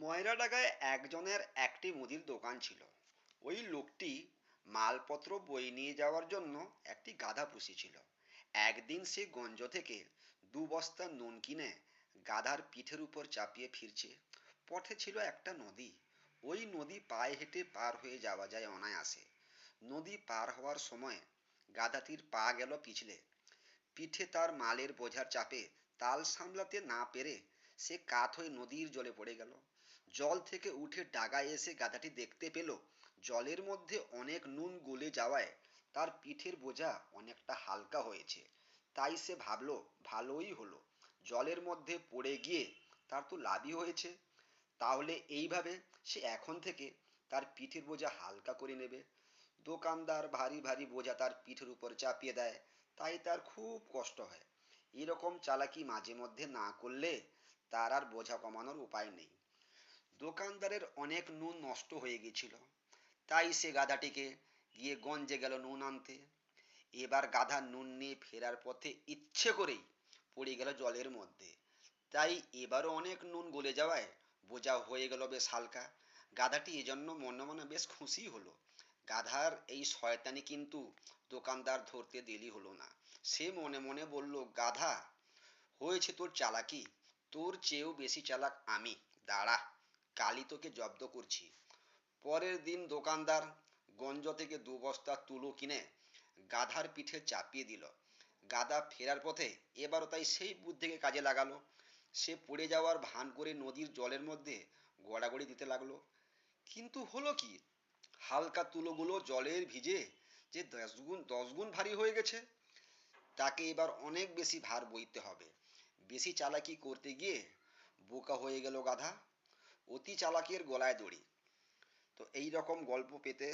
ময়রাডাঙ্গায় একজনের একটি মুদির দোকান ছিল। ওই লোকটি মালপত্র বয়ে নিয়ে যাওয়ার জন্য একটি গাধা পুষেছিল একদিন সে গঞ্জ থেকে দু বস্তা নুন কিনে গাধার পিঠের উপর চাপিয়ে ফিরছে। পথে ছিল একটা নদী। ওই নদী পায়ে হেঁটে পার হয়ে যাওয়া যায় অনায়াসে। নদী পার হওয়ার সময় গাধাটির পা গেল পিছলে। পিঠে তার মালের বোঝার চাপে তাল সামলাতে না পেরে সে কাত হয়ে নদীর জলে পড়ে গেল। জল থেকে উঠে ডাগায় এসে গাধাটি দেখতে পেল, জলের মধ্যে অনেক নুন গলে যাওয়ায় তার পিঠের বোঝা অনেকটা হালকা হয়েছে। তাই সে ভাবলো, ভালোই হলো। জলের মধ্যে পড়ে গিয়ে তার তো লাভই হয়েছে। তাহলে এইভাবে সে এখন থেকে তার পিঠের বোঝা হালকা করে নেবে। দোকানদার ভারী ভারী বোঝা তার পিঠের উপর চাপিয়ে দেয়। তাই তার খুব কষ্ট হয়। এরকম চালাকি মাঝে মধ্যে না করলে তার আর বোঝা কমানোর উপায় নেই। দোকানদারের অনেক নুন নষ্ট হয়ে গেছিল। তাই সে গাধাটিকে গিয়ে গঞ্জে গেল নুন আনতে। এবার গাধা নুন নিয়ে ফেরার পথে ইচ্ছে করেই পড়ে গেল জলের মধ্যে। তাই এবারও অনেক নুন গলে যাওয়ায় বোঝা হয়ে গেল বেশ হালকা। গাধাটি এজন্য মনে মনে বেশ খুশি হলো। গাধার এই শয়তানি কিন্তু দোকানদার ধরতে দেরি হলো না। সে মনে মনে বলল, গাধা, হয়েছে তোর চালাকি। তোর চেয়েও বেশি চালাক আমি। দাঁড়া। কালই তোকে জব্দ করছি। পরের দিন দোকানদার গঞ্জ থেকে দু বস্তা তুলো কিনে গাধার পিঠে চাপিয়ে দিল। গাধা ফেরার পথে এবারও তাই সেই বুদ্ধিকে কাজে লাগালো। সে পড়ে যাওয়ার ভান করে নদীর জলের মধ্যে গড়াগড়ি দিতে লাগল। কিন্তু হলো কি? হালকা তুলোগুলো জলের ভিজে যে দশ গুণ দশ গুণ ভারী হয়ে গেছে, তাকে এবার অনেক বেশি ভার বইতে হবে। বেশি চালাকি করতে গিয়ে বোকা হয়ে গেল গাধা। অতি চালাকের গলায় দড়ি। তো এই রকম গল্প পেতে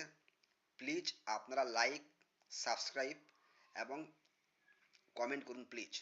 প্লিজ আপনারা লাইক সাবস্ক্রাইব এবং কমেন্ট করুন প্লিজ